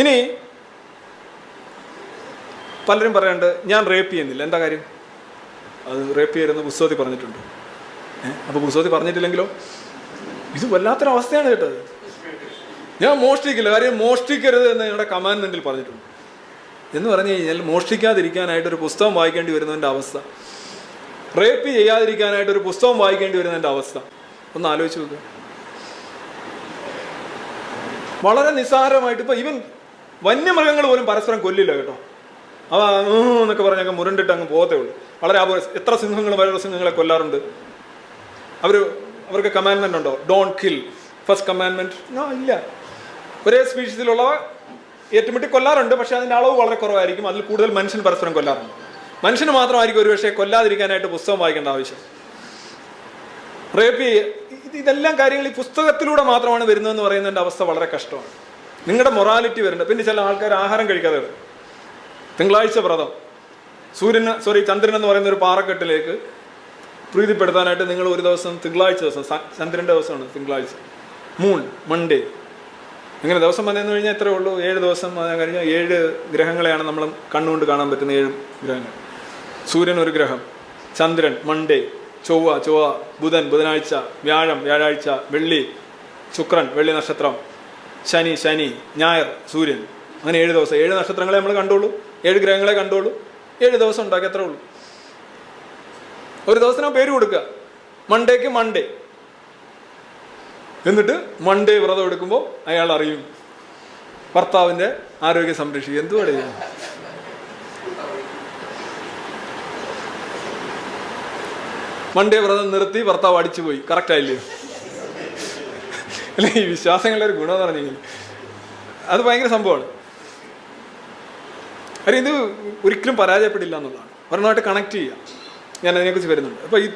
ഇനി പലരും പറയാണ്ട് ഞാൻ റേപ്പ് ചെയ്യുന്നില്ല. എന്താ കാര്യം? അത് റേപ്പ് ചെയ്യരുന്ന് പുസ്തകത്തിൽ പറഞ്ഞിട്ടുണ്ട്. അപ്പോൾ പുസ്തകത്തിൽ പറഞ്ഞിട്ടില്ലെങ്കിലോ? ഇത് വല്ലാത്തൊരവസ്ഥയാണ് കേട്ടത് ഞാൻ മോഷ്ടിക്കില്ല. കാര്യം മോഷ്ടിക്കരുത് എന്ന് ഞങ്ങളുടെ കമാൻഡ്മെന്റിൽ പറഞ്ഞിട്ടുണ്ട്. എന്ന് പറഞ്ഞു കഴിഞ്ഞാൽ മോഷ്ടിക്കാതിരിക്കാനായിട്ട് ഒരു പുസ്തകം വായിക്കേണ്ടി വരുന്നതിന്റെ അവസ്ഥ. റേപ്പ് ചെയ്യാതിരിക്കാനായിട്ട് ഒരു പുസ്തകം വായിക്കേണ്ടി വരുന്നതിന്റെ അവസ്ഥ. ഒന്ന് ആലോചിച്ച് നോക്കുക വളരെ നിസ്സാരമായിട്ട് ഇപ്പൊ ഇവൻ വന്യമൃഗങ്ങൾ പോലും പരസ്പരം കൊല്ലില്ല കേട്ടോ. അവ എന്നൊക്കെ പറഞ്ഞൊക്കെ മുരണ്ടിട്ട് അങ്ങ് പോകത്തേ ഉള്ളൂ. വളരെ അപകട എത്ര സിംഹങ്ങൾ വളരെ സിംഹങ്ങളെ കൊല്ലാറുണ്ട്. അവർ അവർക്ക് കമാൻഡ്മെന്റ് ഉണ്ടോ? ഡോണ്ട് കിൽ ഫസ്റ്റ് കമാൻഡ്മെന്റ് ഇല്ല. ഒരേ സ്പീഷീസിലുള്ളവ ഏറ്റുമുട്ടി കൊല്ലാറുണ്ട് പക്ഷെ അതിന്റെ അളവ് വളരെ കുറവായിരിക്കും. അതിൽ കൂടുതൽ മനുഷ്യൻ പരസ്പരം കൊല്ലാറുണ്ട്. മനുഷ്യന് മാത്രമായിരിക്കും ഒരുപക്ഷെ കൊല്ലാതിരിക്കാനായിട്ട് പുസ്തകം വായിക്കേണ്ട ആവശ്യം. റേപ്പ് ഇതെല്ലാം കാര്യങ്ങൾ ഈ പുസ്തകത്തിലൂടെ മാത്രമാണ് വരുന്നതെന്ന് പറയുന്നതിന്റെ അവസ്ഥ വളരെ കഷ്ടമാണ്. നിങ്ങളുടെ മൊറാലിറ്റി വരുന്നുണ്ട് പിന്നെ ചില ആൾക്കാർ ആഹാരം കഴിക്കാതെ വരും. തിങ്കളാഴ്ച വ്രതം. സൂര്യൻ സോറി ചന്ദ്രൻ എന്ന് പറയുന്ന ഒരു പാറക്കെട്ടിലേക്ക് പ്രീതിപ്പെടുത്താനായിട്ട് നിങ്ങൾ ഒരു ദിവസം തിങ്കളാഴ്ച ദിവസം ചന്ദ്രന്റെ ദിവസമാണ് തിങ്കളാഴ്ച. മൂൺ മൺഡേ ഇങ്ങനെ ദിവസം വന്നതെന്ന് കഴിഞ്ഞാൽ എത്രയേ ഉള്ളൂ. ഏഴ് ദിവസം കഴിഞ്ഞാൽ ഏഴ് ഗ്രഹങ്ങളെയാണ് നമ്മൾ കണ്ണുകൊണ്ട് കാണാൻ പറ്റുന്ന ഏഴ് ഗ്രഹങ്ങൾ. സൂര്യൻ ഒരു ഗ്രഹം ചന്ദ്രൻ മൺഡേ ചൊവ്വ ചൊവ്വ ബുധൻ ബുധനാഴ്ച വ്യാഴം വ്യാഴാഴ്ച വെള്ളി ശുക്രൻ വെള്ളി നക്ഷത്രം. ശനി ശനി ഞായർ സൂര്യൻ. അങ്ങനെ ഏഴ് ദിവസം. ഏഴ് നക്ഷത്രങ്ങളെ നമ്മൾ കണ്ടോളൂ ഏഴ് ഗ്രഹങ്ങളെ കണ്ടോളൂ ഏഴ് ദിവസം ഉണ്ടാക്കി എത്ര ഉള്ളൂ. ഒരു ദിവസം പേര് കൊടുക്കുക. മൺഡേക്ക് മൺഡേ എന്നിട്ട് മൺഡേ വ്രതം എടുക്കുമ്പോൾ അയാൾ അറിയും. ഭർത്താവിന്റെ ആരോഗ്യം സംരക്ഷിക്കുക. എന്തുവാണ് ഇത്? മൺഡേ വ്രതം നിർത്തി ഭർത്താവ് അടിച്ചു പോയി കറക്റ്റ് ആയില്ലേ? അല്ല ഈ വിശ്വാസങ്ങളുടെ ഒരു ഗുണമെന്ന് എന്ന് പറഞ്ഞു കഴിഞ്ഞാൽ അത് ഭയങ്കര സംഭവമാണ്. കാര്യം ഇത് ഒരിക്കലും പരാജയപ്പെടില്ല എന്നുള്ളതാണ്. ഒരെണ്ണമായിട്ട് കണക്ട് ചെയ്യുക ഞാൻ അതിനെക്കുറിച്ച് വരുന്നുണ്ട്. അപ്പോൾ ഈ